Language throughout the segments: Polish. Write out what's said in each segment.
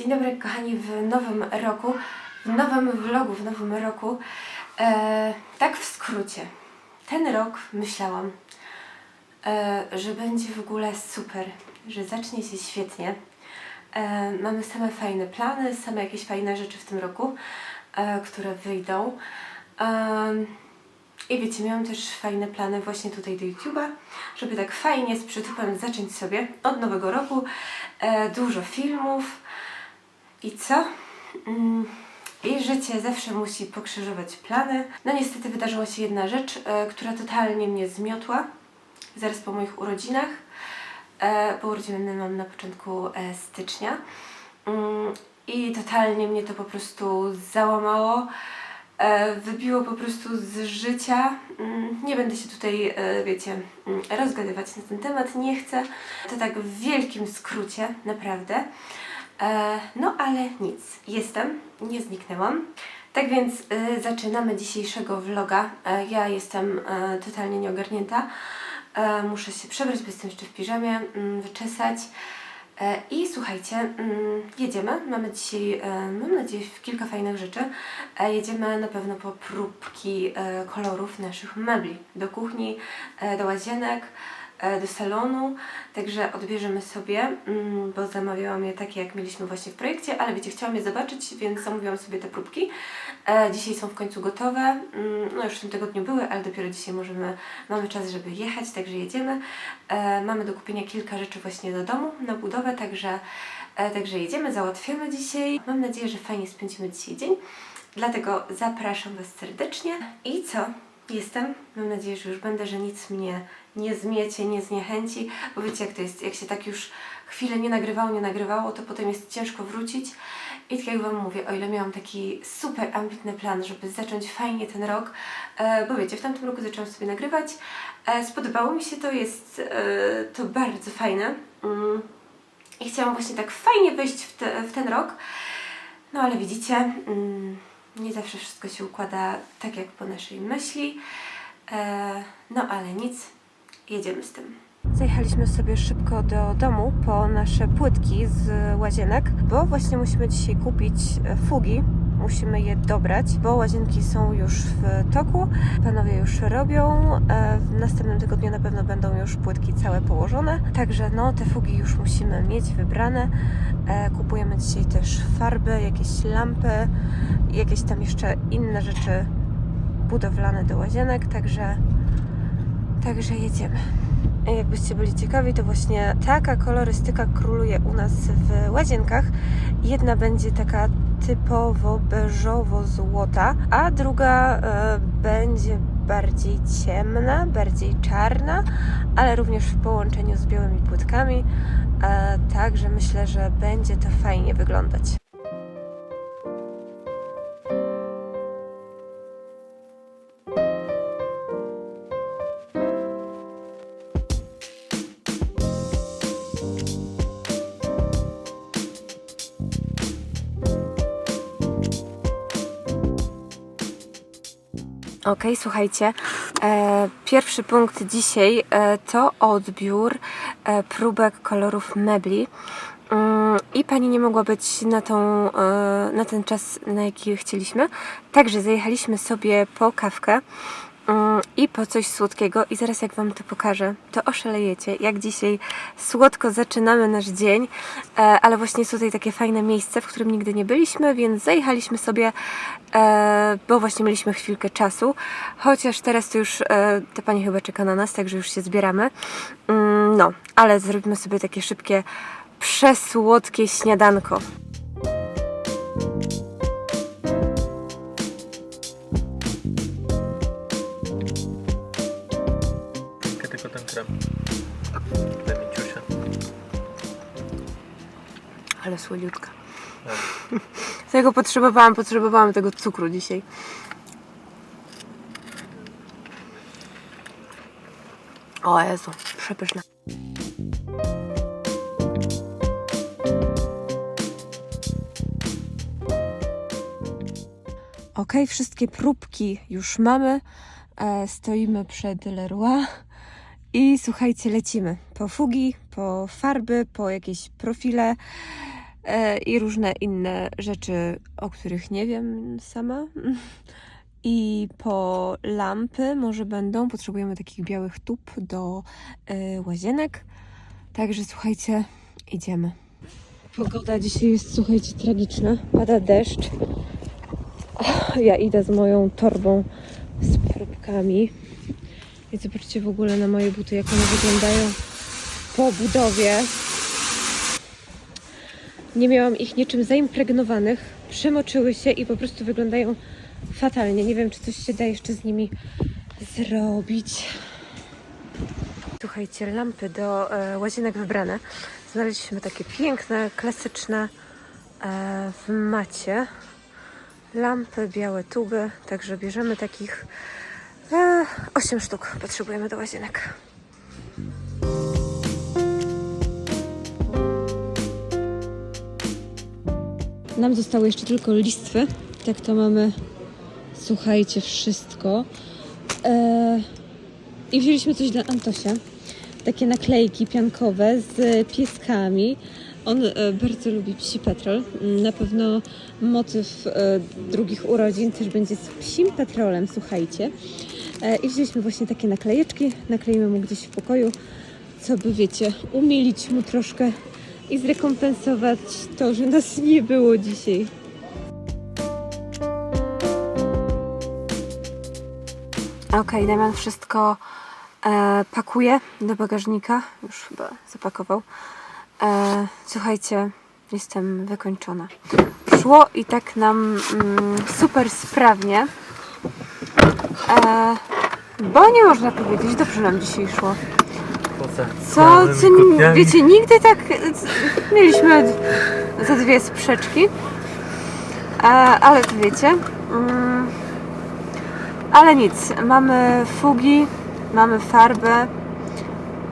Dzień dobry kochani w nowym roku, w nowym vlogu, w nowym roku. E, tak w skrócie. Ten rok myślałam, e, że będzie w ogóle super, że zacznie się świetnie. E, mamy same fajne plany, same jakieś fajne rzeczy w tym roku, e, które wyjdą. Em, I wiecie, miałam też fajne plany właśnie tutaj do YouTube'a, żeby tak fajnie z przytupem zacząć sobie od nowego roku. E, dużo filmów. I co? Mm, I życie zawsze musi pokrzyżować plany. No niestety wydarzyła się jedna rzecz, e, która totalnie mnie zmiotła. Zaraz po moich urodzinach. E, bo urodziny mam na początku e, stycznia. Mm, I totalnie mnie to po prostu załamało. E, wybiło po prostu z życia. Mm, Nie będę się tutaj, e, wiecie, mm, rozgadywać na ten temat, nie chcę. To tak w wielkim skrócie, naprawdę. E, No ale nic, jestem, nie zniknęłam. Tak więc e, zaczynamy dzisiejszego vloga. E, Ja jestem e, totalnie nieogarnięta. E, Muszę się przebrać, bo jestem jeszcze w piżamie, mm, wyczesać. I słuchajcie, mm, jedziemy. Mamy dzisiaj, mam nadzieję, kilka fajnych rzeczy. Jedziemy na pewno po próbki kolorów naszych mebli. Do kuchni, do łazienek, do salonu. Także odbierzemy sobie, mm, bo zamawiałam je takie, jak mieliśmy właśnie w projekcie, ale wiecie, chciałam je zobaczyć, więc zamówiłam sobie te próbki. E, Dzisiaj są w końcu gotowe. Mm, No już w tym tygodniu były, ale dopiero dzisiaj możemy, mamy czas, żeby jechać, także jedziemy. E, Mamy do kupienia kilka rzeczy właśnie do domu, na budowę, także, e, także jedziemy, załatwiamy dzisiaj. Mam nadzieję, że fajnie spędzimy dzisiaj dzień. Dlatego zapraszam Was serdecznie. I co? Jestem. Mam nadzieję, że już będę, że nic mnie nie zmiecie, nie zniechęci, bo wiecie jak to jest, jak się tak już chwilę nie nagrywało, nie nagrywało, to potem jest ciężko wrócić. I tak jak Wam mówię, o ile miałam taki super ambitny plan, żeby zacząć fajnie ten rok, e, bo wiecie, w tamtym roku zaczęłam sobie nagrywać, e, spodobało mi się to, jest e, to bardzo fajne. Mm. I chciałam właśnie tak fajnie wejść w, te, w ten rok, no ale widzicie, mm, nie zawsze wszystko się układa tak jak po naszej myśli. No ale nic, jedziemy z tym. Zajechaliśmy sobie szybko do domu po nasze płytki z łazienek, bo właśnie musimy dzisiaj kupić e, fugi. Musimy je dobrać, bo łazienki są już w toku. Panowie już robią. e, W następnym tygodniu na pewno będą już płytki całe położone. Także no, te fugi już musimy mieć wybrane. E, Kupujemy dzisiaj też farby, jakieś lampy, jakieś tam jeszcze inne rzeczy budowlane do łazienek, także, także jedziemy. Jakbyście byli ciekawi, to właśnie taka kolorystyka króluje u nas w łazienkach. Jedna będzie taka typowo beżowo-złota, a druga e, będzie bardziej ciemna, bardziej czarna, ale również w połączeniu z białymi płytkami. E, także myślę, że będzie to fajnie wyglądać. Okej, słuchajcie. E, pierwszy punkt dzisiaj e, to odbiór e, próbek kolorów mebli. Mm, I pani nie mogła być na, tą, e, na ten czas, na jaki chcieliśmy. Także zajechaliśmy sobie po kawkę i po coś słodkiego. I zaraz jak Wam to pokażę, to oszalejecie, jak dzisiaj słodko zaczynamy nasz dzień. E, ale właśnie jest tutaj takie fajne miejsce, w którym nigdy nie byliśmy, więc zajechaliśmy sobie, e, bo właśnie mieliśmy chwilkę czasu. Chociaż teraz to już e, ta pani chyba czeka na nas, także już się zbieramy. Mm, no, ale zrobimy sobie takie szybkie, przesłodkie śniadanko. Ale słodziutka. Tego potrzebowałam, potrzebowałam tego cukru dzisiaj. O Jezu, przepyszne. Ok, wszystkie próbki już mamy. E, stoimy przed Leroy i słuchajcie, lecimy po fugi, po farby, po jakieś profile. E, i różne inne rzeczy, o których nie wiem sama. I po lampy może będą. Potrzebujemy takich białych tub do e, łazienek. Także słuchajcie, idziemy. Pogoda dzisiaj jest, słuchajcie, tragiczna. Pada deszcz. Ja idę z moją torbą z próbkami. I zobaczcie w ogóle na moje buty, jak one wyglądają po budowie. Nie miałam ich niczym zaimpregnowanych. Przemoczyły się i po prostu wyglądają fatalnie. Nie wiem, czy coś się da jeszcze z nimi zrobić. Słuchajcie, lampy do e, łazienek wybrane. Znaleźliśmy takie piękne, klasyczne e, w macie. Lampy, białe tuby, także bierzemy takich e, 8 sztuk. Potrzebujemy do łazienek. Nam zostały jeszcze tylko listwy. Tak to mamy, słuchajcie, wszystko. E, I wzięliśmy coś dla Antosia. Takie naklejki piankowe z pieskami. On e, bardzo lubi psi petrol. Na pewno motyw e, drugich urodzin też będzie z psim petrolem, słuchajcie. I wzięliśmy właśnie takie naklejeczki. Nakleimy mu gdzieś w pokoju, co by wiecie, umilić mu troszkę i zrekompensować to, że nas nie było dzisiaj. Okej, Damian wszystko e, pakuje do bagażnika. Już chyba zapakował. E, słuchajcie, jestem wykończona. Szło i tak nam mm, super sprawnie. E, bo nie można powiedzieć, dobrze nam dzisiaj szło. Co, co wiecie, nigdy tak mieliśmy ze dwie sprzeczki, e, ale to wiecie. Mm, ale nic, mamy fugi, mamy farbę,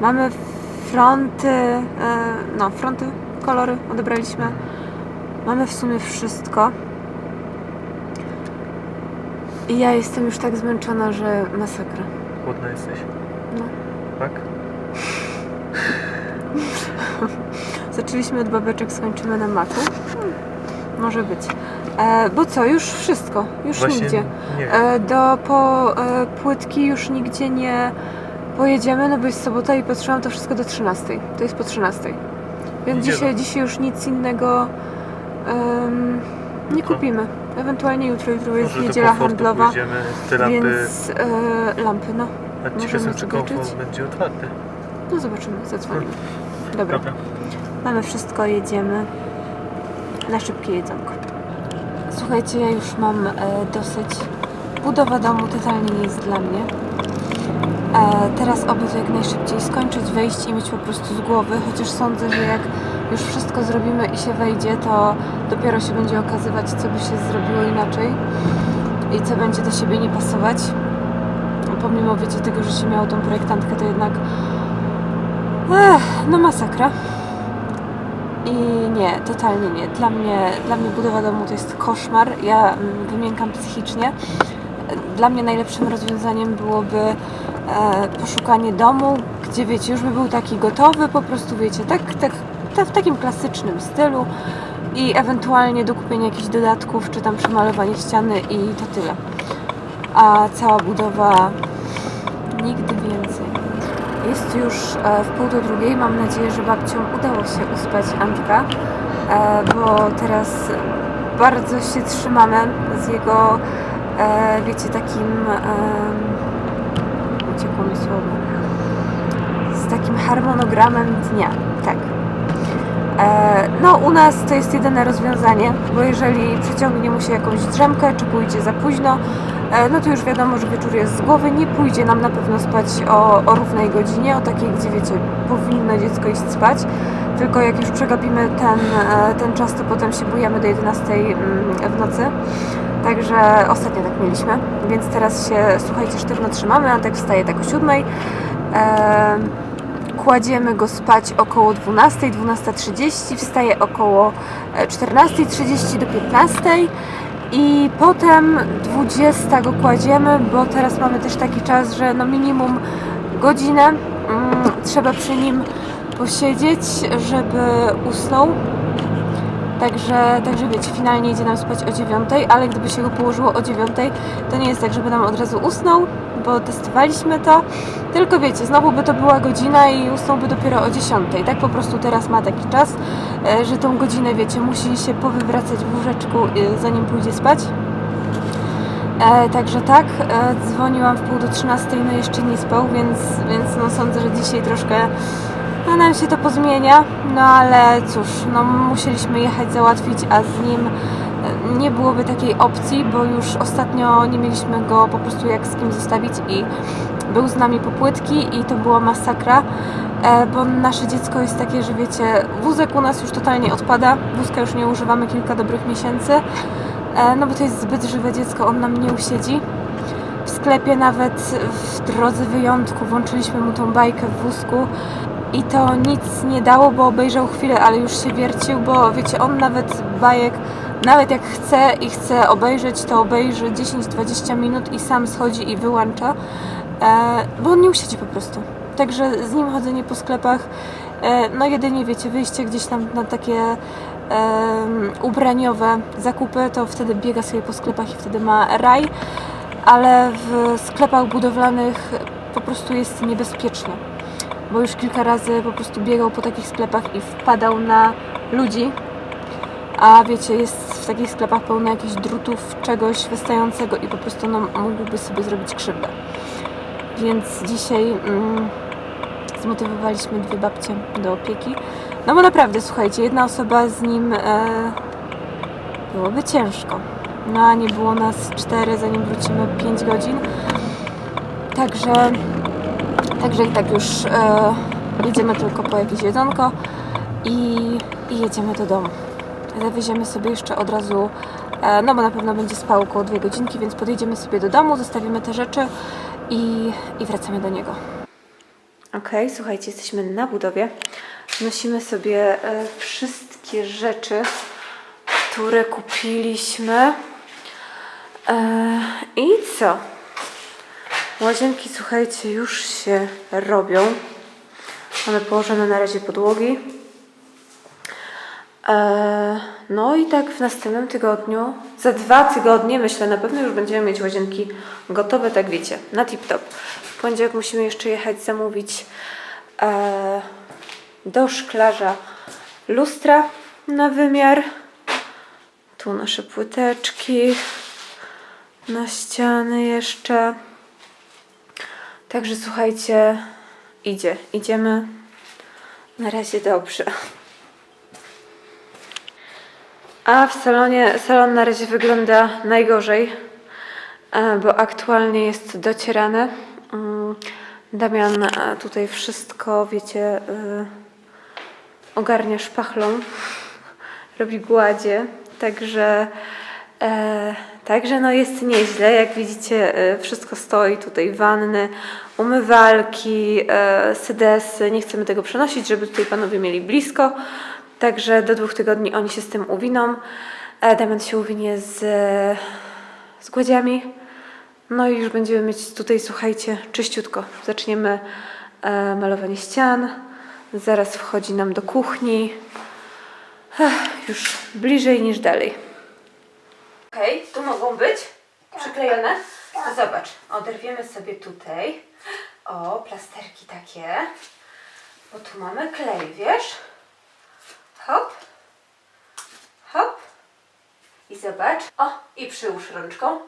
mamy fronty, e, no fronty, kolory odebraliśmy. Mamy w sumie wszystko. I ja jestem już tak zmęczona, że masakra. Głodna jesteś? No. Tak? Zaczęliśmy od babeczek, skończymy na maku. Hmm, może być. E, bo co, już wszystko, już Właśnie nigdzie. E, do po e, płytki już nigdzie nie pojedziemy, no bo jest sobota i patrzyłam to wszystko do 13. To jest po 13. Więc Niedziela. dzisiaj, dzisiaj już nic innego em, nie Jutro. kupimy. Ewentualnie jutro, jutro jest Może do niedziela komfortu handlowa. Pójdziemy, te lampy, Więc e, lampy, no. a ciekaw możemy czy zobaczyć. komfort będzie otwarty. No zobaczymy, zadzwonimy. Dobra. Dobra. Mamy wszystko, jedziemy na szybkie jedzonko. Słuchajcie, ja już mam e, dosyć. Budowa domu totalnie nie jest dla mnie. E, teraz oby to jak najszybciej skończyć, wejść i mieć po prostu z głowy, chociaż sądzę, że jak już wszystko zrobimy i się wejdzie, to dopiero się będzie okazywać, co by się zrobiło inaczej i co będzie do siebie nie pasować. Pomimo, wiecie, tego, że się miało tą projektantkę, to jednak Ech, no masakra. I nie, totalnie nie. Dla mnie, dla mnie budowa domu to jest koszmar. Ja mm, wymiękam psychicznie. Dla mnie najlepszym rozwiązaniem byłoby e, poszukanie domu, gdzie wiecie, już by był taki gotowy, po prostu wiecie, tak, tak, tak w takim klasycznym stylu i ewentualnie dokupienie jakichś dodatków, czy tam przemalowanie ściany i to tyle. A cała budowa nigdy więcej. Jest już e, w pół do drugiej. Mam nadzieję, że babcią udało się uspać Antka, e, bo teraz bardzo się trzymamy z jego, e, wiecie, takim, uciekło mi słowo, z takim harmonogramem dnia, tak. No, u nas to jest jedyne rozwiązanie, bo jeżeli przyciągnie mu się jakąś drzemkę, czy pójdzie za późno, no to już wiadomo, że wieczór jest z głowy. Nie pójdzie nam na pewno spać o, o równej godzinie, o takiej, gdzie wiecie, powinno dziecko iść spać. Tylko jak już przegapimy ten, e, ten czas, to potem się bujemy do 11 mm, w nocy. Także ostatnio tak mieliśmy, więc teraz się, słuchajcie, sztywno trzymamy, Antek wstaje tak o 7. E, kładziemy go spać około 12, 12.30, wstaje około e, 14.30 do 15 i potem 20 go kładziemy, bo teraz mamy też taki czas, że no minimum godzinę mm, trzeba przy nim posiedzieć, żeby usnął. Także, także wiecie, finalnie idzie nam spać o 9, ale gdyby się go położyło o 9, to nie jest tak, żeby nam od razu usnął, bo testowaliśmy to. Tylko wiecie, znowu by to była godzina i usnąłby dopiero o 10. Tak po prostu teraz ma taki czas, że tą godzinę, wiecie, musi się powywracać w łóżeczku, e, zanim pójdzie spać. E, także tak, e, dzwoniłam w pół do 13, no jeszcze nie spał, więc, więc no sądzę, że dzisiaj troszkę no, nam się to pozmienia, no ale cóż, no musieliśmy jechać załatwić, a z nim e, nie byłoby takiej opcji, bo już ostatnio nie mieliśmy go po prostu jak z kim zostawić i był z nami po płytki i to była masakra, e, bo nasze dziecko jest takie, że wiecie, wózek u nas już totalnie odpada, wózka już nie używamy kilka dobrych miesięcy, E, no bo to jest zbyt żywe dziecko, on nam nie usiedzi. W sklepie nawet w drodze wyjątku włączyliśmy mu tą bajkę w wózku i to nic nie dało, bo obejrzał chwilę, ale już się wiercił, bo wiecie, on nawet bajek, nawet jak chce i chce obejrzeć, to obejrzy 10-20 minut i sam schodzi i wyłącza, bo on nie usiedzi po prostu. Także z nim chodzenie po sklepach, e, no jedynie wiecie, wyjście gdzieś tam na takie ubraniowe zakupy, to wtedy biega sobie po sklepach i wtedy ma raj, ale w sklepach budowlanych po prostu jest niebezpiecznie, bo już kilka razy po prostu biegał po takich sklepach i wpadał na ludzi, a wiecie, jest w takich sklepach pełno jakichś drutów, czegoś wystającego i po prostu no, mógłby sobie zrobić krzywdę. Więc dzisiaj mm, zmotywowaliśmy dwie babcie do opieki. No bo naprawdę, słuchajcie, jedna osoba z nim e, byłoby ciężko. No a nie było nas cztery, zanim wrócimy 5 godzin. Także, także i tak już e, jedziemy tylko po jakieś jedzonko i, i jedziemy do domu. Zawieziemy sobie jeszcze od razu, e, no bo na pewno będzie spał około dwie godzinki, więc podjedziemy sobie do domu, zostawimy te rzeczy i, i wracamy do niego. Okej, słuchajcie, jesteśmy na budowie. Nosimy sobie e, wszystkie rzeczy, które kupiliśmy. E, I co? Łazienki, słuchajcie, już się robią. Mamy położone na razie podłogi. E, No i tak w następnym tygodniu, za dwa tygodnie myślę, na pewno już będziemy mieć łazienki gotowe, tak wiecie, na tip-top. W poniedziałek musimy jeszcze jechać zamówić e, do szklarza lustra na wymiar. Tu nasze płyteczki na ściany jeszcze. Także słuchajcie, idzie, idziemy. Na razie dobrze. A w salonie, salon na razie wygląda najgorzej, e, bo aktualnie jest docierany. Mm, Damian e, tutaj wszystko, wiecie, e, ogarnia szpachlą, robi gładzie, także, także no jest nieźle. Jak widzicie, wszystko stoi tutaj, wanny, umywalki, sedesy. Nie chcemy tego przenosić, żeby tutaj panowie mieli blisko. Także do dwóch tygodni oni się z tym uwiną. E, Damian się uwinie z, z gładziami. No i już będziemy mieć tutaj, słuchajcie, czyściutko. Zaczniemy e, malowanie ścian. Zaraz wchodzi nam do kuchni. Ech, już bliżej niż dalej. Okej, tu mogą być przyklejone. No zobacz, oderwiemy sobie tutaj. O, plasterki takie. Bo tu mamy klej, wiesz? Hop. Hop. I zobacz. O, i przyłóż rączką.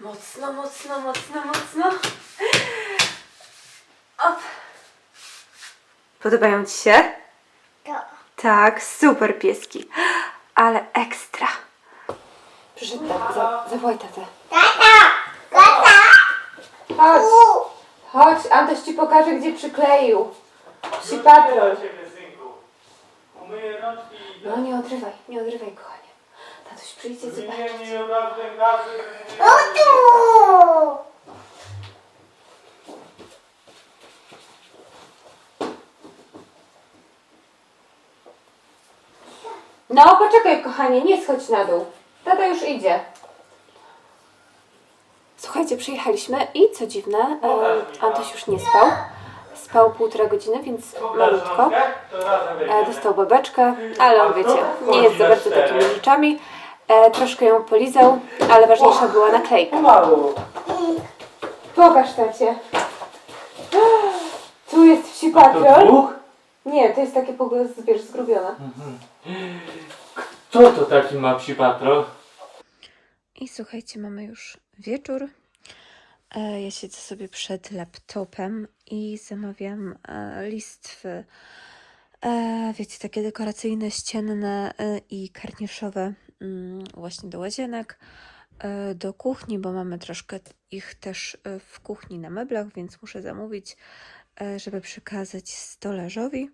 Mocno, mocno, mocno, mocno. Op. Podobają Ci się? Tak, super pieski. Ale ekstra. Przyszedł tata, za, zawołaj tatę. Chodź, chodź, Antoś Ci pokaże, gdzie przykleił. Psi patrol. No nie odrywaj, nie odrywaj, kochanie. Tatuś przyjdzie, nie zobaczyć. nie No, poczekaj, kochanie, nie schodź na dół. Tata już idzie. Słuchajcie, przyjechaliśmy i co dziwne, e, Antoś już nie spał. Spał półtora godziny, więc malutko. E, dostał babeczkę, ale on wiecie, nie jest za bardzo takimi rzeczami. E, troszkę ją polizał, ale ważniejsza była naklejka. Pokaż tacie. Tu jest wsi patrol. Nie, to jest takie po wiesz, zgrubione. Kto to taki ma psi patrol? I słuchajcie, mamy już wieczór. E, Ja siedzę sobie przed laptopem i zamawiam e, listwy. E, Wiecie, takie dekoracyjne, ścienne i karniszowe mm, właśnie do łazienek, do kuchni, bo mamy troszkę ich też w kuchni na meblach, więc muszę zamówić, żeby przekazać stolarzowi.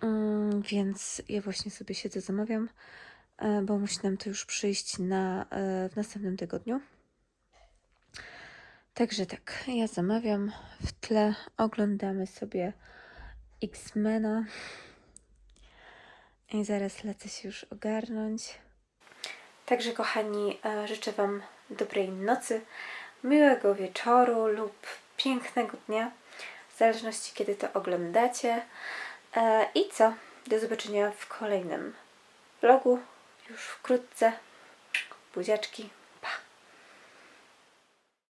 Mm, Więc ja właśnie sobie siedzę, zamawiam bo musi nam to już przyjść na, w następnym tygodniu. Także tak, ja zamawiam w tle, oglądamy sobie X-Mena i zaraz lecę się już ogarnąć. Także kochani, e, życzę Wam dobrej nocy, miłego wieczoru lub pięknego dnia, w zależności kiedy to oglądacie. E, I co? Do zobaczenia w kolejnym vlogu już wkrótce. Buziaczki.